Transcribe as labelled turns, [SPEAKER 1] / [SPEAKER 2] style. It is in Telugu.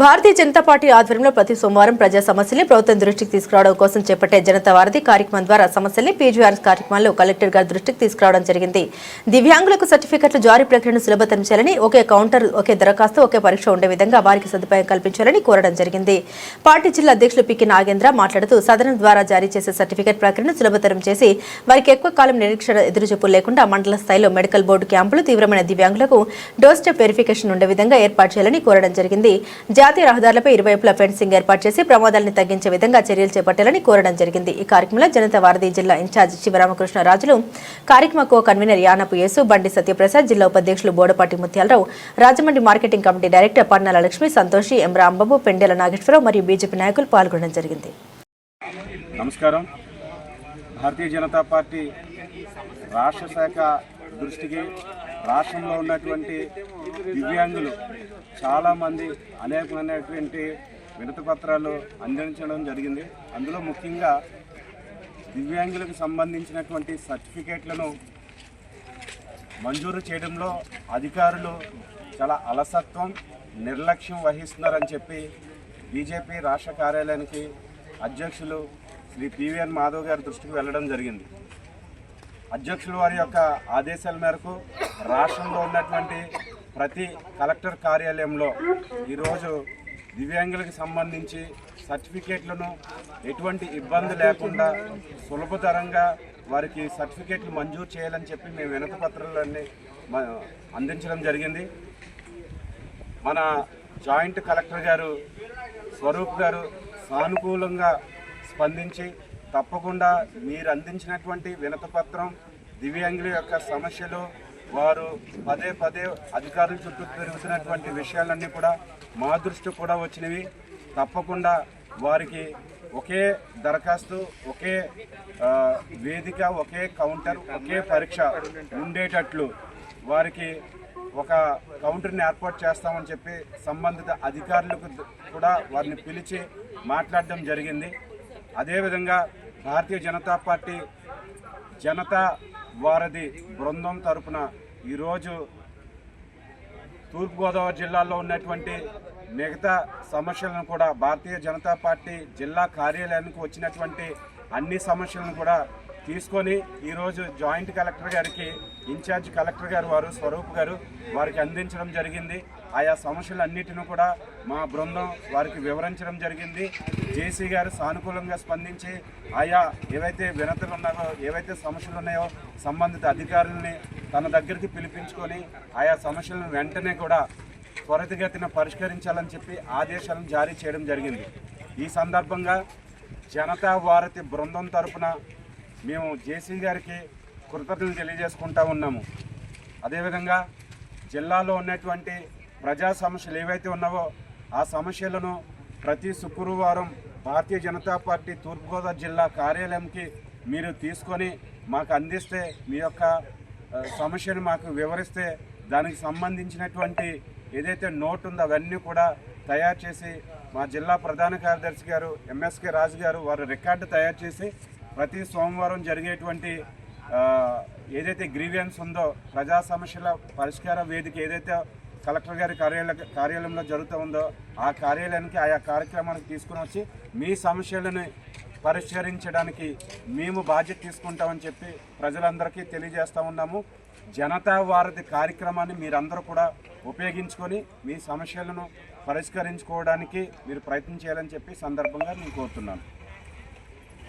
[SPEAKER 1] భారతీయ జనతా పార్టీ ఆధ్వర్యంలో ప్రతి సోమవారం ప్రజా సమస్యల్ని ప్రభుత్వం దృష్టికి తీసుకురావడం కోసం చేపట్టే జనతా వారధి కార్యక్రమం ద్వారా సమస్యల్ని పీజీఆర్ఎస్ కార్యక్రమంలో కలెక్టర్ గారి దృష్టికి తీసుకురావడం జరిగింది. దివ్యాంగులకు సర్టిఫికెట్ల జారీ ప్రక్రియను సులభతరం చేయాలని ఒకే కౌంటర్ ఒకే దరఖాస్తు ఒకే పరీక్ష ఉండే విధంగా వారికి సదుపాయం కల్పించాలని కోరడం జరిగింది. పార్టీ జిల్లా అధ్యక్షులు పికి నాగేంద్ర మాట్లాడుతూ సదనం ద్వారా జారీ చేసే సర్టిఫికెట్ ప్రక్రియను సులభతరం చేసి వారికి ఎక్కువ కాలం నిరీక్షణ ఎదురుచూపు లేకుండా మండల స్థాయిలో మెడికల్ బోర్డు క్యాంపులు తీవ్రమైన దివ్యాంగులకు డోర్ స్టెప్ వెరిఫికేషన్ ఉండే విధంగా ఏర్పాటు చేయాలని కోరడం జరిగింది. జాతీయ రహదారులపై ఇరువైపులా ఫెన్సింగ్ ఏర్పాటు చేసి ప్రమాదాలను తగ్గించే విధంగా చర్యలు చేపట్టాలని కోరడం జరిగింది. ఈ కార్యక్రమంలో జనతా వారధి జిల్లా ఇన్ఛార్జ్ శివరామకృష్ణ రాజులు కార్యక్రమ కో కన్వీనర్ యానపు యేసు బండి సత్యప్రసాద్ జిల్లా ఉపాధ్యక్షులు Bodapati Muthyalarao Rajahmundry marketing committee director Pannala Lakshmi Santoshi M Rambabu Pendela Nageswararao మరియు బీజేపీ నాయకులు పాల్గొనడం జరిగింది.
[SPEAKER 2] నమస్కారం. భారతీయ జనతా పార్టీ రాష్ట్ర శాఖ దృష్టికి రాష్ట్రంలో ఉన్నటువంటి దివ్యాంగులు చాలామంది అనేకమైనటువంటి వినతపత్రాలు అందించడం జరిగింది. అందులో ముఖ్యంగా దివ్యాంగులకు సంబంధించినటువంటి సర్టిఫికేట్లను మంజూరు చేయడంలో అధికారులు చాలా అలసత్వం నిర్లక్ష్యం వహిస్తున్నారని చెప్పి బీజేపీ రాష్ట్ర కార్యాలయానికి అధ్యక్షులు శ్రీ పివిఎన్ మాధవ్ గారి దృష్టికి వెళ్ళడం జరిగింది. అధ్యక్షుల వారి యొక్క ఆదేశాల మేరకు రాష్ట్రంలో ఉన్నటువంటి ప్రతి కలెక్టర్ కార్యాలయంలో ఈరోజు దివ్యాంగులకు సంబంధించి సర్టిఫికేట్లను ఎటువంటి ఇబ్బంది లేకుండా సులభతరంగా వారికి సర్టిఫికేట్లు మంజూరు చేయాలని చెప్పి మేము వినతి పత్రాలన్నీ మ- అందించడం జరిగింది. మన జాయింట్ కలెక్టర్ గారు స్వరూప్ గారు సానుకూలంగా స్పందించి తప్పకుండా మీరు అందించినటువంటి వినతపత్రం దివ్యాంగుల యొక్క సమస్యలు వారు పదే పదే అధికారుల చుట్టూ తిరుగుతున్నటువంటి విషయాలన్నీ కూడా మా దృష్టి కూడా వచ్చినవి. తప్పకుండా వారికి ఒకే దరఖాస్తు ఒకే వేదిక ఒకే కౌంటర్ ఒకే పరీక్ష ఉండేటట్లు వారికి ఒక కౌంటర్ని ఏర్పాటు చేస్తామని చెప్పి సంబంధిత అధికారులకు కూడా వారిని పిలిచి మాట్లాడడం జరిగింది. అదేవిధంగా భారతీయ జనతా పార్టీ జనతా వారధి బృందం తరపున ఈరోజు తూర్పుగోదావరి జిల్లాలో ఉన్నటువంటి మిగతా సమస్యలను కూడా భారతీయ జనతా పార్టీ జిల్లా కార్యాలయానికి వచ్చినటువంటి అన్ని సమస్యలను కూడా తీసుకొని ఈరోజు జాయింట్ కలెక్టర్ గారికి ఇన్ఛార్జ్ కలెక్టర్ గారు వారు స్వరూప్ గారు వారికి అందించడం జరిగింది. ఆయా సమస్యలన్నిటిని కూడా మా బృందం వారికి వివరించడం జరిగింది. జేసీ గారు సానుకూలంగా స్పందించి ఆయా ఏవైతే వినతులు ఉన్నాయో ఏవైతే సమస్యలు ఉన్నాయో సంబంధిత అధికారులని తన దగ్గరికి పిలిపించుకొని ఆయా సమస్యలను వెంటనే కూడా త్వరితగతిన పరిష్కరించాలని చెప్పి ఆదేశాలను జారీ చేయడం జరిగింది. ఈ సందర్భంగా జనతా వారతి బృందం తరపున మేము జేసీ గారికి కృతజ్ఞతలు తెలియజేసుకుంటా ఉన్నాము. అదేవిధంగా జిల్లాలో ఉన్నటువంటి ప్రజా సమస్యలు ఏవైతే ఉన్నావో ఆ సమస్యలను ప్రతి శుక్రవారం భారతీయ జనతా పార్టీ తూర్పుగోదావరి జిల్లా కార్యాలయంకి మీరు తీసుకొని మాకు అందిస్తే మీ యొక్క సమస్యను మాకు వివరిస్తే దానికి సంబంధించినటువంటి ఏదైతే నోట్ ఉందో అవన్నీ కూడా తయారు చేసి మా జిల్లా ప్రధాన కార్యదర్శి గారు ఎంఎస్కే రాజు గారు వారు రికార్డు తయారు చేసి ప్రతి సోమవారం జరిగేటువంటి ఏదైతే గ్రీవియన్స్ ఉందో ప్రజా సమస్యల పరిష్కార వేదిక ఏదైతే కలెక్టర్ గారి కార్యాలయ కార్యాలయంలో జరుగుతూ ఉందో ఆ కార్యాలయానికి ఆయా కార్యక్రమానికి తీసుకుని వచ్చి మీ సమస్యలను పరిష్కరించడానికి మేము బాధ్యత తీసుకుంటామని చెప్పి ప్రజలందరికీ తెలియజేస్తూ ఉన్నాము. జనతా వారధి కార్యక్రమాన్ని మీరందరూ కూడా ఉపయోగించుకొని మీ సమస్యలను పరిష్కరించుకోవడానికి మీరు ప్రయత్నం చేయాలని చెప్పి సందర్భంగా నేను కోరుతున్నాను.